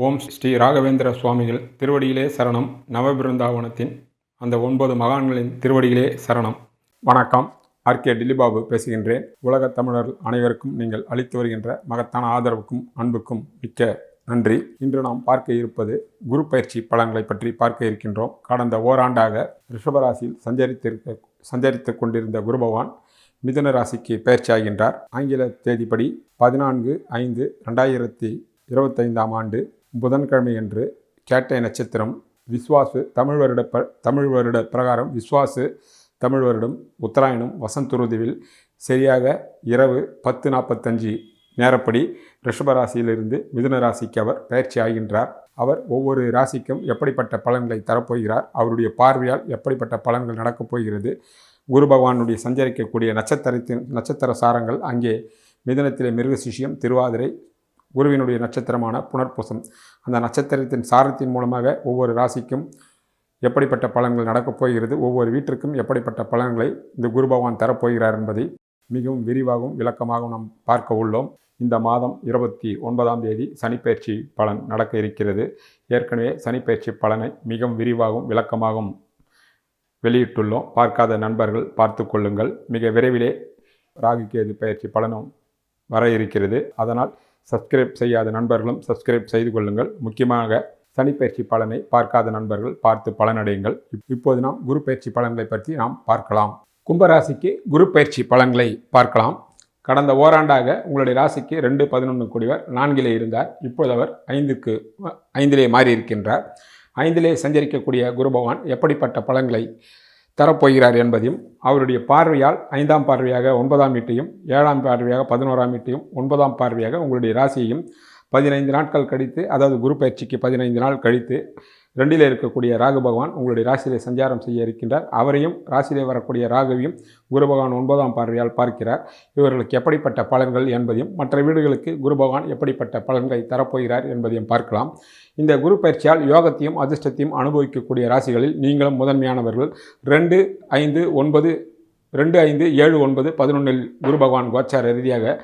ஓம் ஸ்ரீ ராகவேந்திர சுவாமிகள் திருவடியிலே சரணம். நவபிருந்தாவனத்தின் அந்த ஒன்பது மகான்களின் திருவடியிலே சரணம். வணக்கம். ஆர்கே டில்லிபாபு பேசுகின்றேன். உலகத் தமிழர்கள் அனைவருக்கும் நீங்கள் அளித்து வருகின்ற மகத்தான ஆதரவுக்கும் அன்புக்கும் மிக்க நன்றி. இன்று நாம் பார்க்க இருப்பது குரு பயிற்சி பலன்களை பற்றி பார்க்க இருக்கின்றோம். கடந்த ஓராண்டாக ரிஷபராசியில் சஞ்சரித்திருக்க சஞ்சரித்து கொண்டிருந்த குரு பகவான் மிதுன ராசிக்கு பயிற்சியாகின்றார் ஆங்கில தேதிப்படி பதினான்கு ஐந்து ரெண்டாயிரத்தி இருபத்தைந்தாம் ஆண்டு புதன்கிழமையன்று கேட்டை நட்சத்திரம் விஸ்வாசு தமிழ் வருட ப தமிழ் வருட பிரகாரம் விஸ்வாசு தமிழ் வருடம் உத்தராயணம் வசந்துருதுவில் சரியாக இரவு பத்து நாற்பத்தஞ்சு நேரப்படி ரிஷபராசியிலிருந்து மிதுன ராசிக்கு அவர் பயிற்சி ஆகின்றார். அவர் ஒவ்வொரு ராசிக்கும் எப்படிப்பட்ட பலன்களை தரப்போகிறார் அவருடைய பார்வையால் எப்படிப்பட்ட பலன்கள் நடக்கப் போகிறது குரு பகவானுடைய சஞ்சரிக்கக்கூடிய நட்சத்திரத்தின் நட்சத்திர சாரங்கள் அங்கே மிதனத்திலே மிருகசிஷியம் திருவாதிரை குருவினுடைய நட்சத்திரமான புனர்பூசம். அந்த நட்சத்திரத்தின் சாரத்தின் மூலமாக ஒவ்வொரு ராசிக்கும் எப்படிப்பட்ட பலன்கள் நடக்கப் போகிறது ஒவ்வொரு வீட்டிற்கும் எப்படிப்பட்ட பலன்களை இந்த குரு பகவான் தரப்போகிறார் என்பதை மிகவும் விரிவாகவும் விளக்கமாகவும் நாம் பார்க்க உள்ளோம். இந்த மாதம் இருபத்தி ஒன்பதாம் தேதி சனிப்பயிற்சி பலன் நடக்க இருக்கிறது. ஏற்கனவே சனிப்பயிற்சி பலனை மிகவும் விரிவாகவும் விளக்கமாகவும் வெளியிட்டுள்ளோம். பார்க்காத நண்பர்கள் பார்த்து கொள்ளுங்கள். மிக விரைவிலே ராகு கேது பயிற்சி பலனும் வர இருக்கிறது. அதனால் சப்ஸ்கிரைப் செய்யாத நண்பர்களும் சப்ஸ்கிரைப் செய்து கொள்ளுங்கள். முக்கியமாக சனிப்பயிற்சி பலனை பார்க்காத நண்பர்கள் பார்த்து பலனடையுங்கள். இப்- இப்போது நாம் குரு பயிற்சி பலன்களை பற்றி நாம் பார்க்கலாம். கும்பராசிக்கு குரு பயிற்சி பலன்களை பார்க்கலாம். கடந்த ஓராண்டாக உங்களுடைய ராசிக்கு ரெண்டு பதினொன்று கூடியவர் நான்கிலே இருந்தார். இப்போது அவர் ஐந்துக்கு ஐந்திலே மாறி இருக்கின்றார் ஐந்திலே சஞ்சரிக்கக்கூடிய குரு பகவான் எப்படிப்பட்ட பலன்களை தரப்போகிறார் என்பதையும் அவருடைய பார்வையால் ஐந்தாம் பார்வையாக ஒன்பதாம் வீட்டையும் ஏழாம் பார்வையாக பதினோராம் வீட்டையும் ஒன்பதாம் பார்வையாக உங்களுடைய ராசியையும் பதினைந்து நாட்கள் கழித்து அதாவது குரு பயிற்சிக்கு பதினைந்து நாள் கழித்து ரெண்டில் இருக்கக்கூடிய ராகு பகவான் உங்களுடைய ராசியிலே சஞ்சாரம் செய்ய இருக்கின்றார். அவரையும் ராசியிலே வரக்கூடிய ராகுவையும் குரு பகவான் ஒன்பதாம் பார்வையால் பார்க்கிறார். இவர்களுக்கு எப்படிப்பட்ட பலன்கள் என்பதையும் மற்ற வீடுகளுக்கு குரு பகவான் எப்படிப்பட்ட பலன்களை தரப்போகிறார் என்பதையும் பார்க்கலாம். இந்த குரு பயிற்சியால் யோகத்தையும் அதிர்ஷ்டத்தையும் அனுபவிக்கக்கூடிய ராசிகளில் நீங்களும் முதன்மையானவர்கள். ரெண்டு ஐந்து ஒன்பது ரெண்டு ஐந்து ஏழு ஒன்பது பதினொன்றில் குரு பகவான் கோச்சார ரீதியாக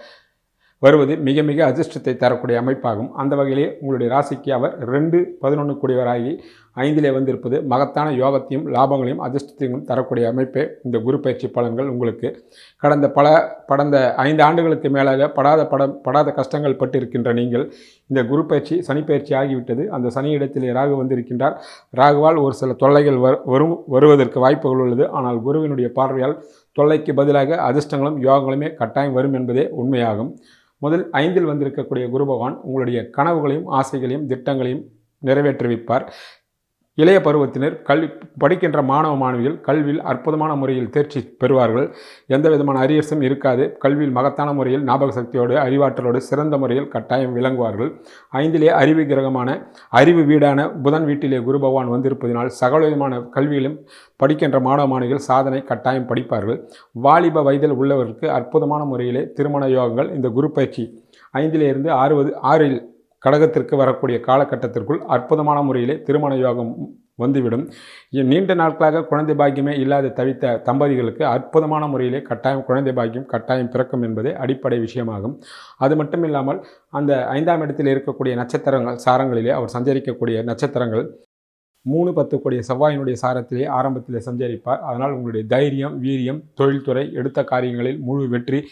வருவது மிக மிக அதிர்ஷ்டத்தை தரக்கூடிய அமைப்பாகும். அந்த வகையிலே உங்களுடைய ராசிக்கு அவர் ரெண்டு பதினொன்று கூடியவராகி ஐந்திலே வந்திருப்பது மகத்தான யோகத்தையும் லாபங்களையும் அதிர்ஷ்டத்தையும் தரக்கூடிய அமைப்பே இந்த குரு பயிற்சி பலன்கள் உங்களுக்கு. கடந்த பல கடந்த ஐந்து ஆண்டுகளுக்கு மேலாக படாத படம் படாத கஷ்டங்கள் பட்டிருக்கின்ற நீங்கள். இந்த குரு பயிற்சி சனி பயிற்சி ஆகிவிட்டது. அந்த சனி இடத்திலே ராகு வந்திருக்கின்றார். ராகுவால் ஒரு சில தொல்லைகள் வரு- வரும் வருவதற்கு வாய்ப்புகள் உள்ளது. ஆனால் குருவினுடைய பார்வையால் தொல்லைக்கு பதிலாக அதிர்ஷ்டங்களும் யோகங்களுமே கட்டாயம் வரும் என்பதே உண்மையாகும். முதல் ஐந்தில் வந்திருக்கக்கூடிய குரு பகவான் உங்களுடைய கனவுகளையும் ஆசைகளையும் திட்டங்களையும் நிறைவேற்றுவிப்பார். இளைய பருவத்தினர் கல்வி படிக்கின்ற மாணவ மாணவிகள் கல்வியில் அற்புதமான முறையில் தேர்ச்சி பெறுவார்கள். எந்த விதமான அரியர்ஸும் இருக்காது. கல்வியில் மகத்தான முறையில் ஞாபக சக்தியோடு அறிவாற்றலோடு சிறந்த முறையில் கட்டாயம் விளங்குவார்கள். ஐந்திலே அறிவு கிரகமான அறிவு வீடான புதன் வீட்டிலே குரு பகவான் வந்திருப்பதினால் சகலவிதமான கல்வியிலும் படிக்கின்ற மாணவ மாணவிகள் சாதனை கட்டாயம் படிப்பார்கள். வாலிப வயதில் உள்ளவர்களுக்கு அற்புதமான முறையிலே திருமண யோகங்கள் இந்த குரு பயிற்சி ஐந்திலிருந்து ஆறுவது ஆறில் கடகத்திற்கு வரக்கூடிய காலகட்டத்திற்குள் அற்புதமான முறையிலே திருமண யோகம் வந்துவிடும். இ- நீண்ட நாட்களாக குழந்தை பாக்கியமே இல்லாத தவித்த தம்பதிகளுக்கு அற்புதமான முறையிலே கட்டாயம் குழந்தை பாக்கியம் கட்டாயம் பிறக்கும் என்பதே அடிப்படை விஷயமாகும். அது மட்டும் இல்லாமல் அந்த ஐந்தாம் இடத்தில் இருக்கக்கூடிய நட்சத்திரங்கள் சாரங்களிலே அவர் சஞ்சரிக்கக்கூடிய நட்சத்திரங்கள் மூணு பத்து கூடிய செவ்வாயினுடைய சாரத்திலே ஆரம்பத்திலே சஞ்சரிப்பார். அதனால் உங்களுடைய தைரியம் வீரியம் தொழில்துறை எடுத்த காரியங்களில் முழு வெற்றி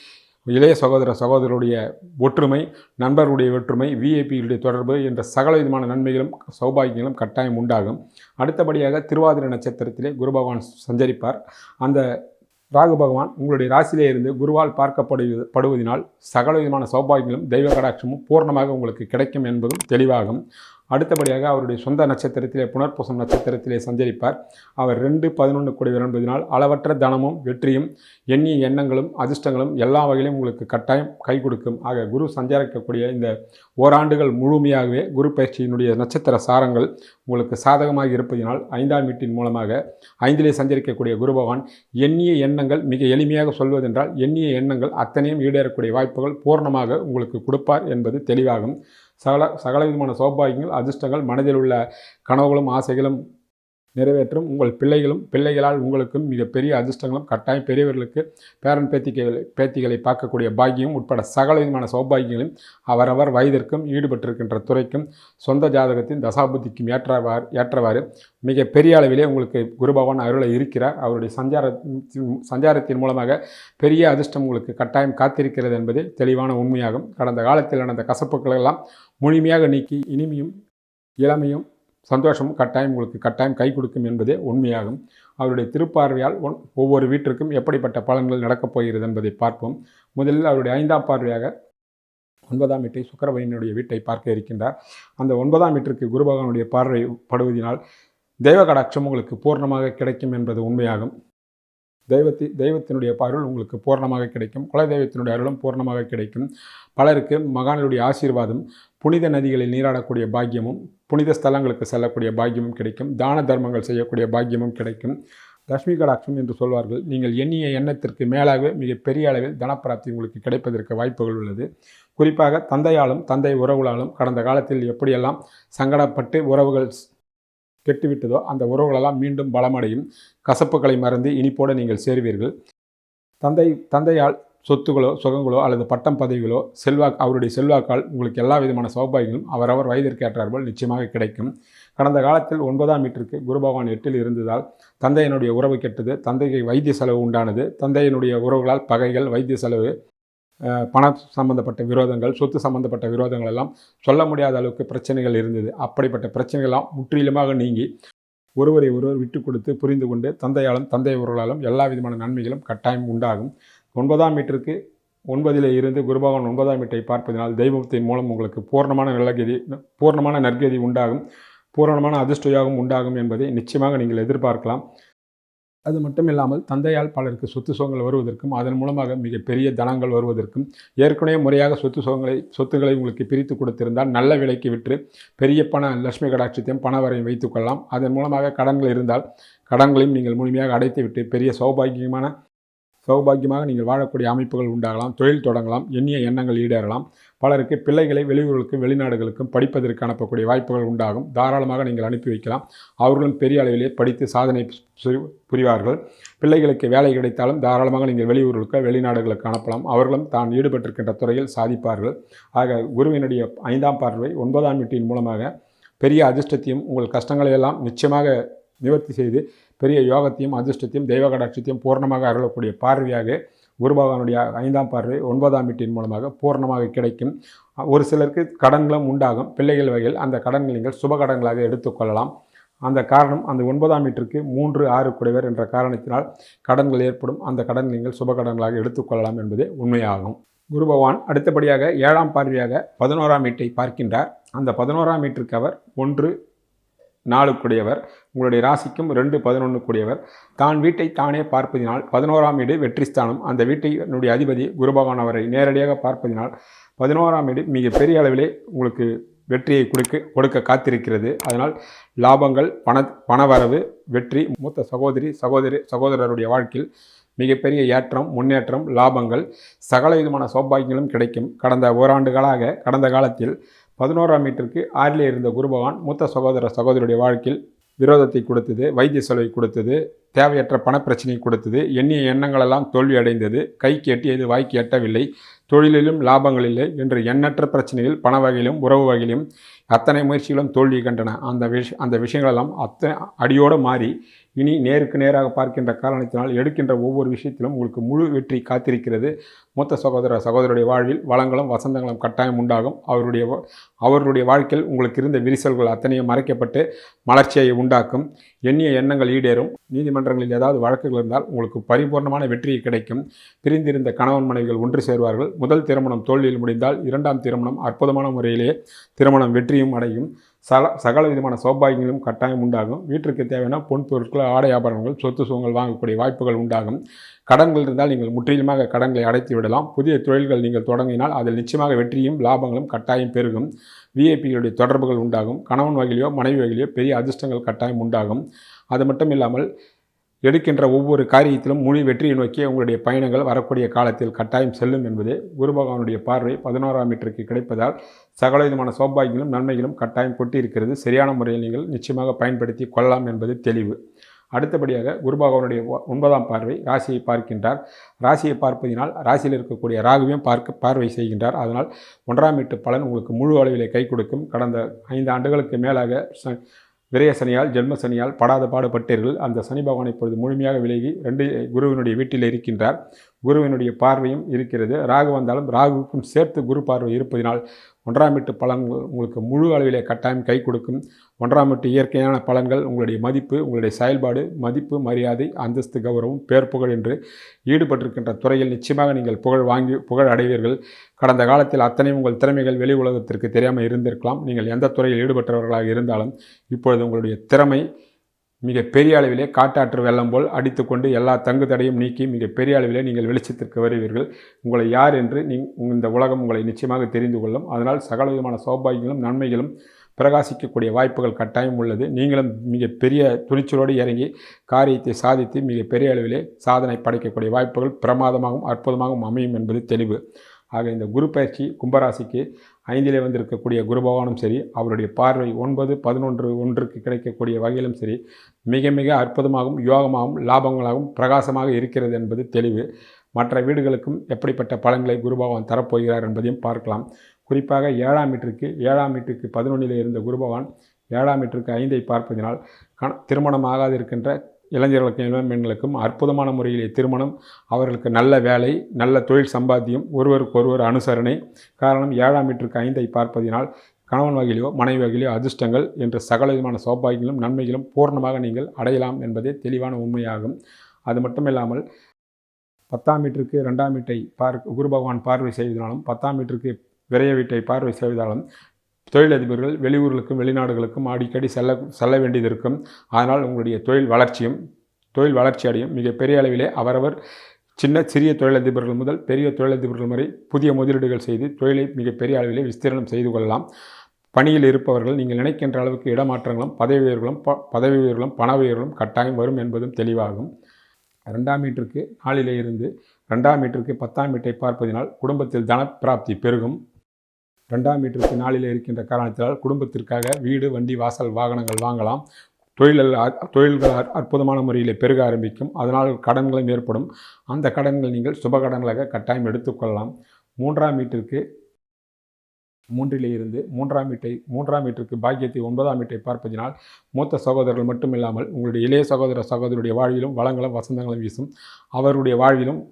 இளைய சகோதர சகோதரருடைய ஒற்றுமை நண்பருடைய ஒற்றுமை விஐபிகளுடைய தொடர்பு என்ற சகல விதமான நன்மைகளும் சௌபாகியங்களும் கட்டாயம் உண்டாகும். அடுத்தபடியாக திருவாதிரை நட்சத்திரத்திலே குரு பகவான் சஞ்சரிப்பார். அந்த ராகு பகவான் உங்களுடைய ராசியிலே இருந்து குருவால் பார்க்கப்படுவது படுவதினால் சகல விதமான சௌபாகியங்களும் தெய்வ கடாட்சமும் பூர்ணமாக உங்களுக்கு கிடைக்கும் என்பதும் தெளிவாகும். அடுத்தபடியாக அவருடைய சொந்த நட்சத்திரத்திலே புனர்பூசம் நட்சத்திரத்திலே சஞ்சரிப்பார். அவர் ரெண்டு பதினொன்று கோடி என்பதனால் அளவற்ற தனமும் வெற்றியும் எண்ணிய எண்ணங்களும் அதிர்ஷ்டங்களும் எல்லா வகையிலும் உங்களுக்கு கட்டாயம் கை கொடுக்கும். ஆக குரு சஞ்சரிக்கக்கூடிய இந்த ஓராண்டுகள் முழுமையாகவே குரு பயிற்சியினுடைய நட்சத்திர சாரங்கள் உங்களுக்கு சாதகமாக இருப்பதினால் ஐந்தாம் வீட்டின் மூலமாக ஐந்திலே சஞ்சரிக்கக்கூடிய குரு பகவான் எண்ணிய எண்ணங்கள் மிக எளிமையாக சொல்வதென்றால் எண்ணிய எண்ணங்கள் அத்தனையும் ஈடேறக்கூடிய வாய்ப்புகள் பூர்ணமாக உங்களுக்கு கொடுப்பார் என்பது தெளிவாகும். சகல சகல விதமான சௌபாகியங்கள் அதிர்ஷ்டங்கள் மனதில் உள்ள கனவுகளும் ஆசைகளும் நிறைவேற்றும். உங்கள் பிள்ளைகளும் பிள்ளைகளால் உங்களுக்கும் மிகப்பெரிய அதிர்ஷ்டங்களும் கட்டாயம் பெரியவர்களுக்கு பேரன் பேத்திகளை பேத்திகளை பார்க்கக்கூடிய பாக்கியம் உட்பட சகல விதமான சௌபாகியங்களையும் அவரவர் வயதிற்கும் ஈடுபட்டிருக்கின்ற துறைக்கும் சொந்த ஜாதகத்தின் தசாபுத்திக்கும் ஏற்றவாறு ஏற்றவாறு மிக பெரிய அளவிலே உங்களுக்கு குருபவான் அருளை இருக்கிறார். அவருடைய சஞ்சார சஞ்சாரத்தின் மூலமாக பெரிய அதிர்ஷ்டம் உங்களுக்கு கட்டாயம் காத்திருக்கிறது என்பது தெளிவான உண்மையாகும். கடந்த காலத்தில் நடந்த கசப்புக்களெல்லாம் முழுமையாக நீக்கி இனிமையும் இளமையும் சந்தோஷமும் கட்டாயம் உங்களுக்கு கட்டாயம் கை கொடுக்கும் என்பதே உண்மையாகும். அவருடைய திருப்பார்வையால் ஒன் ஒவ்வொரு வீட்டிற்கும் எப்படிப்பட்ட பலன்கள் நடக்கப் போகிறது என்பதை பார்ப்போம். முதலில் அவருடைய ஐந்தாம் பார்வையாக ஒன்பதாம் வீட்டை சுக்கரபயனுடைய வீட்டை பார்க்க இருக்கின்றார். அந்த ஒன்பதாம் வீட்டிற்கு குரு பகவானுடைய பார்வை படுவதினால் தெய்வ கடாட்சம் உங்களுக்கு பூர்ணமாக கிடைக்கும் என்பது உண்மையாகும். தெய்வத்தி தெய்வத்தினுடைய அருள் உங்களுக்கு பூர்ணமாக கிடைக்கும். குல தெய்வத்தினுடைய அருளும் பூர்ணமாக கிடைக்கும். பலருக்கு மகானுடைய ஆசீர்வாதம் புனித நதிகளில் நீராடக்கூடிய பாக்கியமும் புனித ஸ்தலங்களுக்கு செல்லக்கூடிய பாக்கியமும் கிடைக்கும். தான தர்மங்கள் செய்யக்கூடிய பாக்கியமும் கிடைக்கும். லட்சுமி கடாட்சம் என்று சொல்வார்கள். நீங்கள் எண்ணிய எண்ணத்திற்கு மேலாகவே மிக பெரிய அளவில் தனப்பிராப்தி உங்களுக்கு கிடைப்பதற்கு வாய்ப்புகள் உள்ளது. குறிப்பாக தந்தையாலும் தந்தை உறவுகளாலும் கடந்த காலத்தில் எப்படியெல்லாம் சங்கடப்பட்டு உறவுகள் கெட்டுவிட்டதோ அந்த உறவுகளெல்லாம் மீண்டும் பலமடையும். கசப்புகளை மறந்து இனிப்போடு நீங்கள் சேருவீர்கள். தந்தை தந்தையால் சொத்துகளோ சுகங்களோ அல்லது பட்டம் பதவிகளோ செல்வாக்கு அவருடைய செல்வாக்கால் உங்களுக்கு எல்லா விதமான சௌபாகியங்களும் அவரவர் வயதிற்கேற்றார்கள் நிச்சயமாக கிடைக்கும். கடந்த காலத்தில் ஒன்பதாம் மீட்டருக்கு குரு பகவான் எட்டில் இருந்ததால் தந்தையினுடைய உறவு கெட்டது தந்தைக்கு வைத்திய செலவு உண்டானது தந்தையினுடைய உறவுகளால் பகைகள் வைத்திய செலவு பண சம்பந்தப்பட்ட விரோதங்கள் சொத்து சம்பந்தப்பட்ட விரோதங்கள் எல்லாம் சொல்ல முடியாத அளவுக்கு பிரச்சனைகள் இருந்தது. அப்படிப்பட்ட பிரச்சனைகள்லாம் முற்றிலுமாக நீங்கி ஒருவரை ஒருவர் விட்டு கொடுத்து புரிந்து கொண்டு தந்தையாலும் தந்தை உறவுகளாலும் எல்லா விதமான நன்மைகளும் கட்டாயம் உண்டாகும். ஒன்பதாம் மீட்டருக்கு ஒன்பதில் இருந்து குருபகவான் ஒன்பதாம் மீட்டை பார்ப்பதனால் தெய்வத்தின் மூலம் உங்களுக்கு பூர்ணமான நல்லகதி பூர்ணமான நற்கதி உண்டாகும். பூரணமான அதிர்ஷ்டையாகவும் உண்டாகும் என்பதை நிச்சயமாக நீங்கள் எதிர்பார்க்கலாம். அது மட்டும் இல்லாமல் தந்தையால் பலருக்கு சொத்து சுகங்கள் வருவதற்கும் அதன் மூலமாக மிகப்பெரிய தனங்கள் வருவதற்கும் ஏற்கனவே முறையாக சொத்து சுகங்களை சொத்துக்களை உங்களுக்கு பிரித்து கொடுத்திருந்தால் நல்ல விலைக்கு விற்று பெரிய பண லட்சுமி கடாட்சத்தையும் பண வரையும் வைத்துக்கொள்ளலாம் அதன் மூலமாக கடன்கள் இருந்தால் கடன்களையும் நீங்கள் முழுமையாக அடைத்துவிட்டு பெரிய சௌபாகியமான சௌபாகியமாக நீங்கள் வாழக்கூடிய அமைப்புகள் உண்டாகலாம் தொழில் தொடங்கலாம் எண்ணிய எண்ணங்கள் ஈடேறலாம். பலருக்கு பிள்ளைகளை வெளியூர்களுக்கும் வெளிநாடுகளுக்கும் படிப்பதற்கு அனுப்பக்கூடிய வாய்ப்புகள் உண்டாகும். தாராளமாக நீங்கள் அனுப்பி வைக்கலாம். அவர்களும் பெரிய அளவிலே படித்து சாதனை புரிவார்கள். பிள்ளைகளுக்கு வேலை கிடைத்தாலும் தாராளமாக நீங்கள் வெளியூர்களுக்கு வெளிநாடுகளுக்கு அனுப்பலாம். அவர்களும் தான் ஈடுபட்டிருக்கின்ற துறையில் சாதிப்பார்கள். ஆக குருவினுடைய ஐந்தாம் பார்வை ஒன்பதாம் வீட்டின் மூலமாக பெரிய அதிர்ஷ்டத்தையும் உங்கள் கஷ்டங்களை எல்லாம் நிச்சயமாக நிவர்த்தி செய்து பெரிய யோகத்தையும் அதிர்ஷ்டத்தையும் தெய்வ கடாட்சத்தையும் பூர்ணமாக அருளக்கூடிய பார்வையாக குருபகவானுடைய ஐந்தாம் பார்வை ஒன்பதாம் வீட்டின் மூலமாக பூர்ணமாக கிடைக்கும். ஒரு சிலருக்கு கடன்களும் உண்டாகும். பிள்ளைகள் வகையில் அந்த கடன்கள் நீங்கள் சுப கடன்களாக எடுத்துக்கொள்ளலாம் அந்த காரணம் அந்த ஒன்பதாம் வீட்டிற்கு மூன்று ஆறு குடைவர் என்ற காரணத்தினால் கடன்கள் ஏற்படும். அந்த கடன் நீங்கள் சுப கடன்களாக எடுத்துக்கொள்ளலாம் என்பதே உண்மையாகும். குரு பகவான் அடுத்தபடியாக ஏழாம் பார்வையாக பதினோராம் வீட்டை பார்க்கின்றார். அந்த பதினோராம் வீட்டிற்கு அவர் ஒன்று நாலு உங்களுடைய ராசிக்கும் ரெண்டு பதினொன்று கூடியவர் தான் வீட்டை தானே பார்ப்பதினால் பதினோராம் வீடு வெற்றி ஸ்தானம். அந்த வீட்டினுடைய அதிபதி குருபகவான் அவரை நேரடியாக பார்ப்பதினால் பதினோராம் வீடு மிக பெரிய அளவிலே உங்களுக்கு வெற்றியை கொடுக்க கொடுக்க காத்திருக்கிறது. அதனால் லாபங்கள் பண பணவரவு வெற்றி மூத்த சகோதரி சகோதரி சகோதரருடைய வாழ்க்கையில் மிகப்பெரிய ஏற்றம் முன்னேற்றம் லாபங்கள் சகல விதமான சௌபாகியங்களும் கிடைக்கும். கடந்த ஓராண்டுகளாக கடந்த காலத்தில் பதினோராம் மீட்டருக்கு ஆறிலே இருந்த குருபகவான் மூத்த சகோதர சகோதரியுடைய வாழ்க்கையில் விரோதத்தை கொடுத்தது வைத்திய செலவை கொடுத்தது தேவையற்ற பணப்பிரச்சனை கொடுத்தது எண்ணிய எண்ணங்களெல்லாம் தோல்வி அடைந்தது கைக்கு எட்டியது வாய்க்கு எட்டவில்லை தொழிலிலும் லாபங்கள் இல்லை என்று எண்ணற்ற பிரச்சனையில் பண வகையிலும் உறவு வகையிலும் அத்தனை முயற்சிகளும் தோல்வி கண்டன. அந்த விஷ அந்த விஷயங்களெல்லாம் அத்தனை அடியோடு மாறி இனி நேருக்கு நேராக பார்க்கின்ற காரணத்தினால் எடுக்கின்ற ஒவ்வொரு விஷயத்திலும் உங்களுக்கு முழு வெற்றி காத்திருக்கிறது. மூத்த சகோதர சகோதரருடைய வாழ்வில் வளங்களும் வசந்தங்களும் கட்டாயம் உண்டாகும். அவருடைய அவர்களுடைய வாழ்க்கையில் உங்களுக்கு இருந்த விரிசல்கள் அத்தனையும் மறைக்கப்பட்டு மலர்ச்சியை உண்டாக்கும். எண்ணிய எண்ணங்கள் ஈடேறும். நீதிமன்றங்களில் ஏதாவது வழக்குகள் இருந்தால் உங்களுக்கு பரிபூர்ணமான வெற்றி கிடைக்கும். பிரிந்திருந்த கணவன் மனைவிகள் ஒன்று சேர்வார்கள். முதல் திருமணம் தோல்வியில் முடிந்தால் இரண்டாம் திருமணம் அற்புதமான முறையிலேயே திருமணம் வெற்றியும் அடையும். சல சகல விதமான சௌபாகியங்களும் கட்டாயம் உண்டாகும். வீட்டிற்கு தேவையான பொன் பொருட்கள் ஆடை ஆபரணங்கள் சொத்து சுகங்கள் வாங்கக்கூடிய வாய்ப்புகள் உண்டாகும். கடன்கள் இருந்தால் நீங்கள் முற்றிலுமாக கடன்களை அடைத்து விடலாம். புதிய தொழில்கள் நீங்கள் தொடங்கினால் அதில் நிச்சயமாக வெற்றியும் லாபங்களும் கட்டாயம் பெருகும். விஐபிகளுடைய தொடர்புகள் உண்டாகும். கணவன் வகையிலையோ மனைவி வகையிலையோ பெரிய அதிர்ஷ்டங்கள் கட்டாயம் உண்டாகும். அது மட்டும் இல்லாமல் எடுக்கின்ற ஒவ்வொரு காரியத்திலும் முழு வெற்றியை நோக்கி உங்களுடைய பயணங்கள் வரக்கூடிய காலத்தில் கட்டாயம் செல்லும் என்பது குரு பகவானுடைய பார்வை. பதினோராம் மீட்டருக்கு கிடைப்பதால் சகலவிதமான சௌபாகியங்களும் நன்மைகளும் கட்டாயம் கொட்டியிருக்கிறது. சரியான முறையில் நீங்கள் நிச்சயமாக பயன்படுத்தி கொள்ளலாம் என்பது தெளிவு. அடுத்தபடியாக குரு பகவானுடைய ஒ- ஒன்பதாம் பார்வை ராசியை பார்க்கின்றார். ராசியை பார்ப்பதினால் ராசியில் இருக்கக்கூடிய ராகுவையும் பார்க்க பார்வை செய்கின்றார். அதனால் ஒன்றாம் வீட்டு பலன் உங்களுக்கு முழு அளவிலே கை கொடுக்கும். கடந்த ஐந்து ஆண்டுகளுக்கு மேலாக விரய சனியால் ஜென்ம சனியால் படாத பாடுபட்டீர்கள். அந்த சனி பகவான் இப்பொழுது முழுமையாக விலகி ரெண்டு குருவினுடைய வீட்டில் இருக்கின்றார். குருவினுடைய பார்வையும் இருக்கிறது. ராகு வந்தாலும் ராகுவுக்கும் சேர்த்து குரு பார்வை இருப்பதினால் ஒன்றாம் வீட்டு பலன்கள் உங்களுக்கு முழு அளவிலே கட்டாயம் கை கொடுக்கும். ஒன்றாம் வீட்டு இயற்கையான பலன்கள் உங்களுடைய மதிப்பு உங்களுடைய செயல்பாடு மதிப்பு மரியாதை அந்தஸ்து கௌரவம் பேர் புகழ் என்று ஈடுபட்டிருக்கின்ற துறையில் நிச்சயமாக நீங்கள் புகழ் வாங்கி புகழ் அடைவீர்கள். கடந்த காலத்தில் அத்தனை உங்கள் திறமைகள் வெளி உலகத்திற்கு தெரியாமல் இருந்திருக்கலாம். நீங்கள் எந்த துறையில் ஈடுபட்டவர்களாக இருந்தாலும் இப்பொழுது உங்களுடைய திறமை மிக பெரிய அளவிலே காட்டாற்று வெள்ளம் போல் அடித்துக்கொண்டு எல்லா தங்கு தடையும் நீக்கி மிக பெரிய அளவிலே நீங்கள் வெளிச்சத்திற்கு வருவீர்கள். உங்களை யார் என்று நீ இந்த உலகம் உங்களை நிச்சயமாக தெரிந்து கொள்ளும். அதனால் சகல விதமான சௌபாகியங்களும் நன்மைகளும் பிரகாசிக்கக்கூடிய வாய்ப்புகள் கட்டாயம் உள்ளது. நீங்களும் மிக பெரிய துணிச்சலோடு இறங்கி காரியத்தை சாதித்து மிக பெரிய அளவிலே சாதனை படைக்கக்கூடிய வாய்ப்புகள் பிரமாதமாகவும் அற்புதமாகவும் அமையும் என்பது தெளிவு. ஆக இந்த குரு பயிற்சி கும்பராசிக்கு ஐந்திலே வந்திருக்கக்கூடிய குரு பகவானும் சரி அவருடைய பார்வை ஒன்பது பதினொன்று ஒன்றுக்கு கிடைக்கக்கூடிய வகையிலும் சரி மிக மிக அற்புதமாகவும் யோகமாகவும் லாபங்களாகவும் பிரகாசமாக இருக்கிறது என்பது தெளிவு. மற்ற வீடுகளுக்கும் எப்படிப்பட்ட பலன்களை குரு பகவான் தரப்போகிறார் என்பதையும் பார்க்கலாம். குறிப்பாக ஏழாம் மீட்டருக்கு ஏழாம் மீட்டருக்கு பதினொன்றில் இருந்த குரு பகவான் ஏழாம் மீட்டருக்கு ஐந்தை பார்ப்பதினால் கண திருமணம் இருக்கின்ற இளைஞர்களுக்கும் இளம்பெண்களுக்கும் அற்புதமான முறையிலே திருமணம் அவர்களுக்கு நல்ல வேலை நல்ல தொழில் சம்பாத்தியம் ஒருவருக்கு ஒருவர் அனுசரணை. காரணம் ஏழாம் மீட்டருக்கு ஐந்தை பார்ப்பதினால் கணவன் வகையிலோ மனைவி வகையிலோ அதிர்ஷ்டங்கள் என்ற சகல விதமான சௌபாகியங்களும் நன்மைகளும் பூர்ணமாக நீங்கள் அடையலாம் என்பதே தெளிவான உண்மையாகும். அது மட்டும் இல்லாமல் பத்தாம் மீட்டருக்கு ரெண்டாம் வீட்டை பார்க்க குரு பகவான் பார்வை செய்வதனாலும் பத்தாம் மீட்டருக்கு விரைய வீட்டை பார்வை செய்வதாலும் தொழிலதிபர்கள் வெளியூர்களுக்கும் வெளிநாடுகளுக்கும் அடிக்கடி செல்ல செல்ல வேண்டியது இருக்கும். அதனால் உங்களுடைய தொழில் வளர்ச்சியும் தொழில் வளர்ச்சி அடையும். மிக பெரிய அளவிலே அவரவர் சின்ன சிறிய தொழிலதிபர்கள் முதல் பெரிய தொழிலதிபர்கள் வரை புதிய முதலீடுகள் செய்து தொழிலை மிகப்பெரிய அளவிலே விஸ்தீரணம் செய்து கொள்ளலாம். பணியில் இருப்பவர்கள் நீங்கள் நினைக்கின்ற அளவுக்கு இடமாற்றங்களும் பதவி உயர்வுகளும் ப பதவி உயர்வுகளும் பண உயர்வுகளும் கட்டாயம் வரும் என்பதும் தெளிவாகும். ரெண்டாம் மீட்டருக்கு நாளிலே இருந்து ரெண்டாம் மீட்டருக்கு பத்தாம் மீட்டை பார்ப்பதினால் குடும்பத்தில் தனப்பிராப்தி பெருகும். ரெண்டாம் மீட்டருக்கு நாளில் இருக்கின்ற காரணத்தினால் குடும்பத்திற்காக வீடு வண்டி வாசல் வாகனங்கள் வாங்கலாம். தொழிலில் அ- தொழில்கள் அற்புதமான முறையில் பெருக ஆரம்பிக்கும். அதனால் கடன்களும் ஏற்படும். அந்த கடன்கள் நீங்கள் சுப கடன்களாக கட்டாயம் எடுத்துக்கொள்ளலாம். மூன்றாம் மீட்டருக்கு மூன்றிலே இருந்து மூன்றாம் வீட்டை மூன்றாம் வீட்டிற்கு பாக்கியத்தை ஒன்பதாம் வீட்டை பார்ப்பதினால் மூத்த சகோதரர்கள் மட்டுமில்லாமல் உங்களுடைய இளைய சகோதர சகோதரருடைய வாழ்விலும் வளங்களும் வசந்தங்களும் வீசும். அவருடைய வாழ்விலும்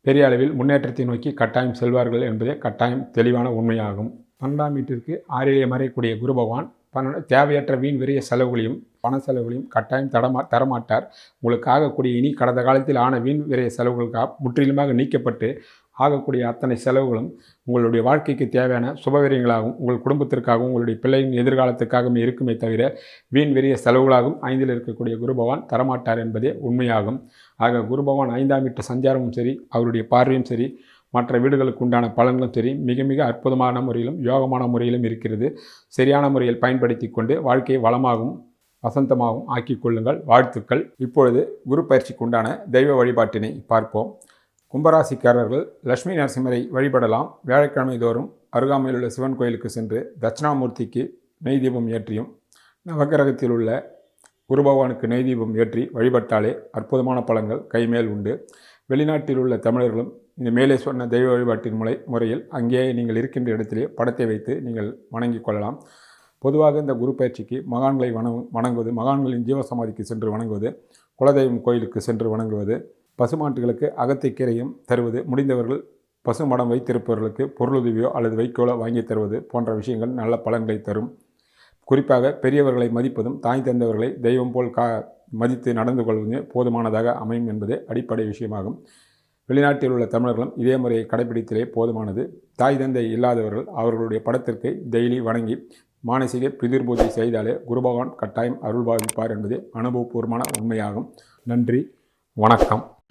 பெரிய அளவில் முன்னேற்றத்தை நோக்கி கட்டாயம் செல்வார்கள் என்பதே கட்டாயம் தெளிவான உண்மையாகும். பன்னெண்டாம் வீட்டிற்கு ஆறிலே மறையக்கூடிய குரு பகவான் பன்னெண்டு தேவையற்ற வீண் விரைய செலவுகளையும் பண செலவுகளையும் கட்டாயம் தடமா தரமாட்டார். உங்களுக்கு ஆகக்கூடிய இனி கடந்த காலத்தில் ஆன வீண் விரைய செலவுகளுக்கு முற்றிலுமாக நீக்கப்பட்டு ஆகக்கூடிய அத்தனை செலவுகளும் உங்களுடைய வாழ்க்கைக்கு தேவையான சுபவிரியங்களாகவும் உங்கள் குடும்பத்திற்காகவும் உங்களுடைய பிள்ளையின் எதிர்காலத்துக்காகவும் இருக்குமே தவிர வீண் விரிய செலவுகளாகவும் ஐந்தில் இருக்கக்கூடிய குரு பகவான் தரமாட்டார் என்பதே உண்மையாகும். ஆக குரு பகவான் ஐந்தாம் வீட்டு சஞ்சாரமும் சரி அவருடைய பார்வையும் சரி மற்ற வீடுகளுக்கு உண்டான பலன்களும் சரி மிக மிக அற்புதமான முறையிலும் யோகமான முறையிலும் இருக்கிறது. சரியான முறையில் பயன்படுத்தி கொண்டு வாழ்க்கையை வளமாகவும் வசந்தமாகவும் ஆக்கிக் கொள்ளுங்கள். வாழ்த்துக்கள். இப்பொழுது குரு பயிற்சிக்கு உண்டான தெய்வ வழிபாட்டினை பார்ப்போம். கும்பராசிக்காரர்கள் லட்சுமி நரசிம்மரை வழிபடலாம். வியாழக்கிழமை தோறும் அருகாமையில் உள்ள சிவன் கோயிலுக்கு சென்று தட்சிணாமூர்த்திக்கு நெய் தீபம் ஏற்றியும் நவகிரகத்தில் உள்ள குரு பகவானுக்கு நெய் தீபம் ஏற்றி வழிபட்டாலே அற்புதமான பலன்கள் கைமேல் உண்டு. வெளிநாட்டில் உள்ள தமிழர்களும் இந்த மேலே சொன்ன தெய்வ வழிபாட்டின் முறை முறையில் அங்கேயே நீங்கள் இருக்கின்ற இடத்திலே படத்தை வைத்து நீங்கள் வணங்கி கொள்ளலாம். பொதுவாக இந்த குரு பயிற்சிக்கு மகான்களை வணங் வணங்குவது மகான்களின் ஜீவசமாதிக்கு சென்று வணங்குவது குலதெய்வம் கோயிலுக்கு சென்று வணங்குவது பசுமாட்டுகளுக்கு அகத்தை கீரையும் தருவது முடிந்தவர்கள் பசு மடம் வைத்திருப்பவர்களுக்கு பொருளுதவியோ அல்லது வைக்கோலோ வாங்கி தருவது போன்ற விஷயங்கள் நல்ல பலன்களை தரும். குறிப்பாக பெரியவர்களை மதிப்பதும் தாய் தந்தவர்களை தெய்வம் போல் கா மதித்து நடந்து கொள்வதுமே போதுமானதாக அமையும் என்பதே அடிப்படை விஷயமாகும். வெளிநாட்டில் உள்ள தமிழர்களும் இதே முறையை கடைபிடித்தலே போதுமானது. தாய் தந்தை இல்லாதவர்கள் அவர்களுடைய படத்திற்கு டெய்லி வணங்கி மானசீக பிதிர்பூஜை செய்தாலே குருபகவான் கட்டாயம் அருள் பாவிப்பார் என்பது அனுபவபூர்வமான உண்மையாகும். நன்றி வணக்கம்.